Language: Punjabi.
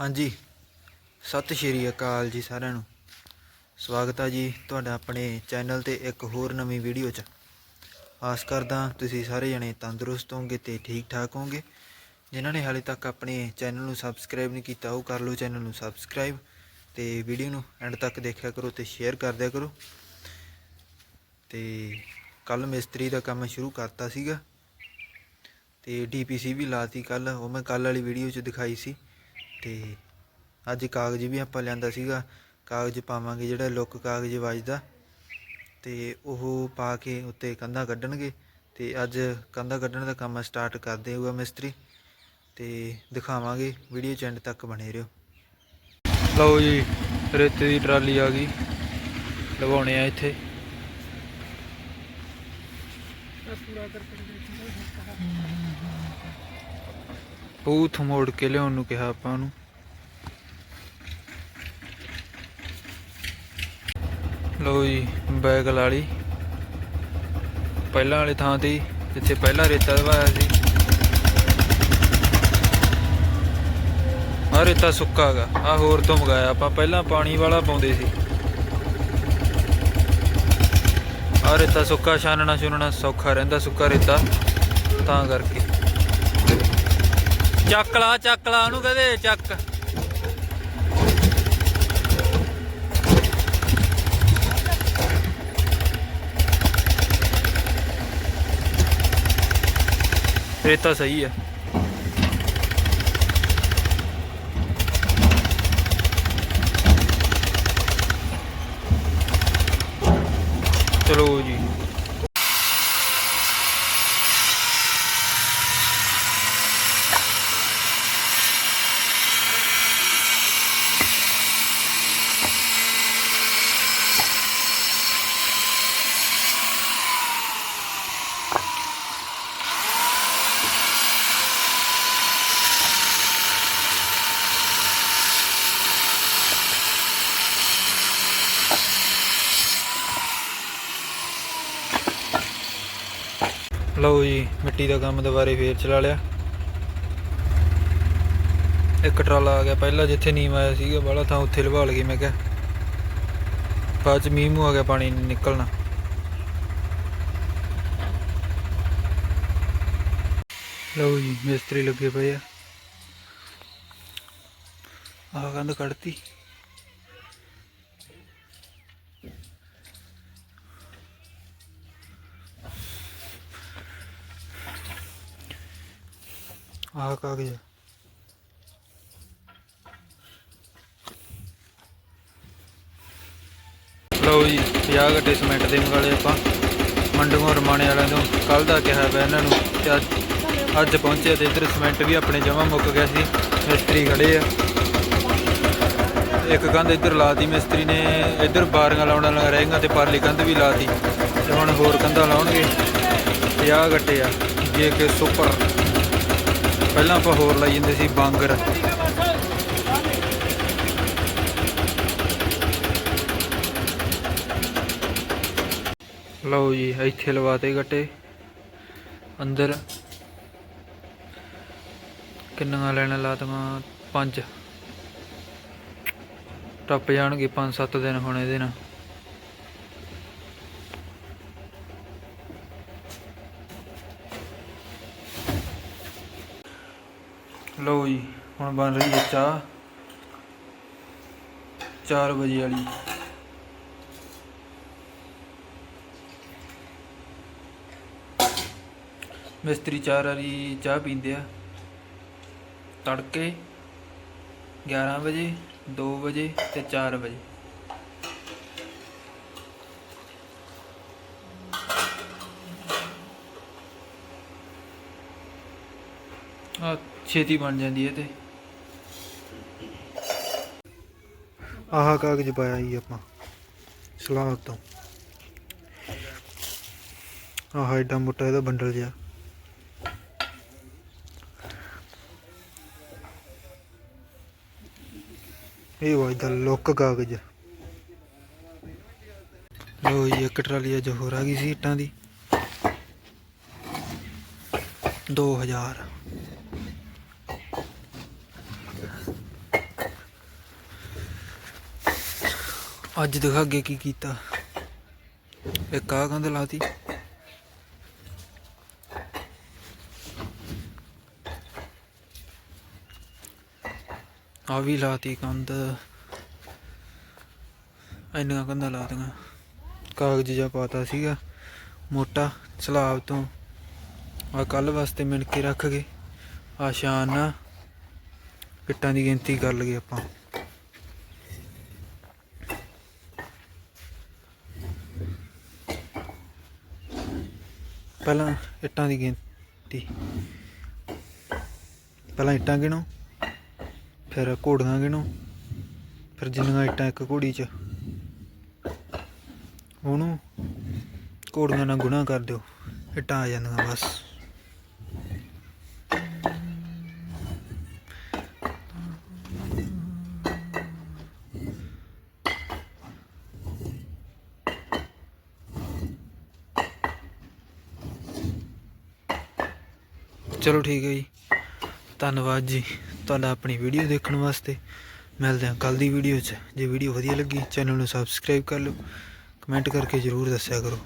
ਹਾਂਜੀ। ਸਤਿ ਸ਼੍ਰੀ ਅਕਾਲ ਜੀ ਸਾਰਿਆਂ ਨੂੰ। ਸਵਾਗਤ ਹੈ ਜੀ ਤੁਹਾਡਾ ਆਪਣੇ ਚੈਨਲ ਤੇ ਇੱਕ ਹੋਰ ਨਵੀਂ ਵੀਡੀਓ 'ਚ। ਆਸ ਕਰਦਾ ਤੁਸੀਂ ਸਾਰੇ ਜਣੇ ਤੰਦਰੁਸਤ ਹੋਵੋਗੇ ਤੇ ਠੀਕ ਠਾਕ ਹੋਵੋਗੇ। ਜਿਨ੍ਹਾਂ ਨੇ ਹਾਲੇ ਤੱਕ ਆਪਣੇ ਚੈਨਲ ਨੂੰ ਸਬਸਕ੍ਰਾਈਬ ਨਹੀਂ ਕੀਤਾ, ਉਹ ਕਰ ਲਓ ਚੈਨਲ ਨੂੰ ਸਬਸਕ੍ਰਾਈਬ ਤੇ ਵੀਡੀਓ ਨੂੰ ਐਂਡ ਤੱਕ ਦੇਖਿਆ ਕਰੋ ਤੇ ਸ਼ੇਅਰ ਕਰਦਿਆ ਕਰੋ। ਤੇ ਕੱਲ ਮਿਸਤਰੀ ਦਾ ਕੰਮ ਸ਼ੁਰੂ ਕਰਤਾ ਸੀਗਾ। ਤੇ ਡੀਪੀਸੀ ਵੀ ਲਾਤੀ ਕੱਲ, ਉਹ ਮੈਂ ਕੱਲ ਵਾਲੀ ਵੀਡੀਓ 'ਚ ਦਿਖਾਈ ਸੀ। ਤੇ ਅੱਜ ਕਾਗਜ਼ ਵੀ ਆਪਾਂ ਲਿਆਂਦਾ ਸੀਗਾ। ਕਾਗਜ਼ ਪਾਵਾਂਗੇ ਜਿਹੜਾ ਲੁੱਕ ਕਾਗਜ਼ ਵੱਜਦਾ। ਤੇ ਉਹ ਪਾ ਕੇ ਉੱਤੇ ਕੰਧਾਂ ਕੱਢਣਗੇ ਤੇ ਅੱਜ ਕੰਧਾਂ ਕੱਢਣ ਦਾ ਕੰਮ ਸਟਾਰਟ ਕਰਦੇ ਹੋਊਗਾ ਮਿਸਤਰੀ। ਤੇ ਦਿਖਾਵਾਂਗੇ ਵੀਡੀਓ ਚ ਤੱਕ ਬਣੇ ਰਹੋ। ਲਓ ਜੀ, ਰੇਤੇ ਦੀ ਟਰਾਲੀ ਆ ਗਈ। ਲਵਾਉਣੇ ਆ ਇੱਥੇ। ਬੂਥ ਮੋੜ ਕੇ ਲਿਆਉਣ ਨੂੰ ਕਿਹਾ ਆਪਾਂ ਉਹਨੂੰ। ਲਓ ਜੀ, ਬੈਗ ਲਾ ਪਹਿਲਾਂ ਵਾਲੀ ਥਾਂ ਤੇ ਜਿੱਥੇ ਪਹਿਲਾਂ ਰੇਤਾ ਦਵਾਇਆ ਸੀ। ਆ ਰੇਤਾ ਸੁੱਕਾ ਗਾ ਆ ਹੋਰ ਤੋਂ ਮੰਗਾਇਆ ਆਪਾਂ। ਪਹਿਲਾਂ ਪਾਣੀ ਵਾਲਾ ਪਾਉਂਦੇ ਸੀ। ਆ ਰੇਤਾ ਸੁੱਕਾ ਛਾਨਣਾ ਛੁਨਣਾ ਸੌਖਾ ਰਹਿੰਦਾ ਸੁੱਕਾ ਰੇਤਾ। ਤਾਂ ਕਰਕੇ। ਚੱਕ ਲਾ ਚੱਕ ਲਾ ਉਹਨੂੰ ਕਹਦੇ ਚੱਕ। ਰੇਤਾ ਸਹੀ ਹੈ। ਚਲੋ ਜੀ। ਲਓ ਜੀ, ਮਿੱਟੀ ਦਾ ਕੰਮ ਦੁਬਾਰੇ ਫੇਰ ਚਲਾ ਲਿਆ। ਇੱਕ ਟਰਾਲਾ ਆ ਗਿਆ, ਪਹਿਲਾਂ ਜਿੱਥੇ ਨੀਮ ਆਇਆ ਸੀਗਾ, ਬਾਹਲਾ ਥਾਂ ਉੱਥੇ ਲਵਾ ਲਗੇ ਮੈਂ ਕਿਹਾ। ਬਾਅਦ ਚ ਮੀਂਹ ਮੂੰਹ ਆ ਗਿਆ ਪਾਣੀ ਨਿਕਲਣਾ। ਲਓ ਜੀ, ਮਿਸਤਰੀ ਲੱਗੇ ਪਏ ਆ। ਆਹ ਕੰਧ ਕੱਢਤੀ। ਆਹ ਕਾਗਜ਼। ਲਓ ਜੀ 50 ਗੱਟੇ ਸੀਮੈਂਟ ਦੇ ਮੰਗਾਲੇ ਆਪਾਂ ਮੰਡੀਆਂ ਰਮਾਣੇ ਵਾਲਿਆਂ ਤੋਂ ਕੱਲ ਦਾ ਕਿਹਾ ਵਾ ਇਹਨਾਂ ਨੂੰ ਕਿ ਅੱਜ ਅੱਜ ਪਹੁੰਚੇ ਤੇ ਇੱਧਰ ਸੀਮੈਂਟ ਵੀ ਆਪਣੇ ਜਮਾ ਮੁੱਕ ਗਿਆ ਸੀ, ਮਿਸਤਰੀ ਖੜੇ ਆ। ਇੱਕ ਕੰਧ ਇੱਧਰ ਲਾਤੀ ਮਿਸਤਰੀ ਨੇ ਇੱਧਰ ਬਾਰੀਆਂ ਲਾਉਣ ਲੱਗ ਰਹੇਗਾ ਤੇ ਪਰਲੀ ਕੰਧ ਵੀ ਲਾਤੀ ਤੇ ਹੁਣ ਹੋਰ ਕੰਧਾਂ ਲਾਉਣਗੇ। 50 ਗੱਟੇ ਆ, ਜੇ ਕਿ ਸੁਪਰ। ਪਹਿਲਾਂ ਆਪਾਂ ਹੋਰ ਲਾਈ ਜਾਂਦੇ ਸੀ ਬਾਂਗਰ। ਲਓ ਜੀ, ਇੱਥੇ ਲਵਾਤੇ ਗੱਟੇ। ਅੰਦਰ ਕਿੰਨਾ ਲੈਣਾ ਲਾਤਮਾ ਪੰਜ। ਟੱਪ ਜਾਣਗੇ 5-7 ਦਿਨ ਹੁਣ ਇਹਦੇ ਨਾਲ। ਲਓ ਜੀ, ਹੁਣ ਬਣ ਰਹੀ ਹੈ ਚਾਹ। 4 ਵਜੇ ਵਾਲੀ। ਮਿਸਤਰੀ ਚਾਰ ਵਾਲੀ ਚਾਹ ਪੀਂਦੇ ਆ। ਤੜਕੇ 11 ਵਜੇ 2 ਵਜੇ ਤੇ 4 ਵਜੇ। ਆ ਛੇਤੀ ਬਣ ਜਾਂਦੀ ਹੈ ਤੇ। ਆਹ ਕਾਗਜ਼ ਪਾਇਆ ਜੀ ਆਪਾਂ ਸਲਾਹ ਤੋਂ। ਆਹ ਐਡਾ ਮੋਟਾ ਇਹਦਾ ਬੰਡਲ ਜਿਹਾ। ਇਹ ਵਜਦਾ ਲੁੱਕ ਕਾਗਜ਼। ਲੋ ਜੀ, ਇੱਕ ਟਰਾਲੀ ਅੱਜ ਹੋਰ ਆ ਗਈ ਸੀ ਇੱਟਾਂ ਦੀ। 2000 ਅੱਜ ਦਿਖਾ ਅੱਗੇ ਕੀ ਕੀਤਾ। ਇੱਕ ਆ ਕੰਧ ਲਾਤੀ। ਆ ਵੀ ਲਾਤੀ ਕੰਧ। ਇੰਨੀਆਂ ਕੰਧਾਂ ਲਾਤੀਆਂ। ਕਾਗਜ਼ ਜਿਹਾ ਪਾਤਾ ਸੀਗਾ। ਮੋਟਾ ਸਲਾਬ ਤੋਂ। ਆ ਕੱਲ ਵਾਸਤੇ ਮਿਣ ਕੇ ਰੱਖ ਗਏ। ਆ ਸ਼ਾਨ ਨਾਲ ਇੱਟਾਂ ਦੀ ਗਿਣਤੀ ਕਰ ਲਈਏ ਆਪਾਂ। ਪਹਿਲਾਂ ਇੱਟਾਂ ਦੀ ਗਿਣਤੀ। ਪਹਿਲਾਂ ਇੱਟਾਂ ਗਿਣੋ, ਫਿਰ ਘੋੜੀਆਂ ਗਿਣੋ, ਫਿਰ ਜਿੰਨੀਆਂ ਇੱਟਾਂ ਇੱਕ ਘੋੜੀ 'ਚ। ਉਹਨੂੰ ਘੋੜੀਆਂ ਨਾਲ ਗੁਣਾ ਕਰ ਦਿਓ। ਇੱਟਾਂ ਆ ਜਾਂਦੀਆਂ ਬਸ। ਚਲੋ ਠੀਕ ਹੈ ਜੀ। ਧੰਨਵਾਦ ਜੀ ਤੁਹਾਡਾ ਆਪਣੀ ਵੀਡੀਓ ਦੇਖਣ ਵਾਸਤੇ। ਮਿਲਦੇ ਹਾਂ ਕੱਲ ਦੀ ਵੀਡੀਓ 'ਚ। ਜੇ ਵੀਡੀਓ ਵਧੀਆ ਲੱਗੀ, ਚੈਨਲ ਨੂੰ ਸਬਸਕ੍ਰਾਈਬ ਕਰ ਲਓ। ਕਮੈਂਟ ਕਰਕੇ ਜ਼ਰੂਰ ਦੱਸਿਆ ਕਰੋ।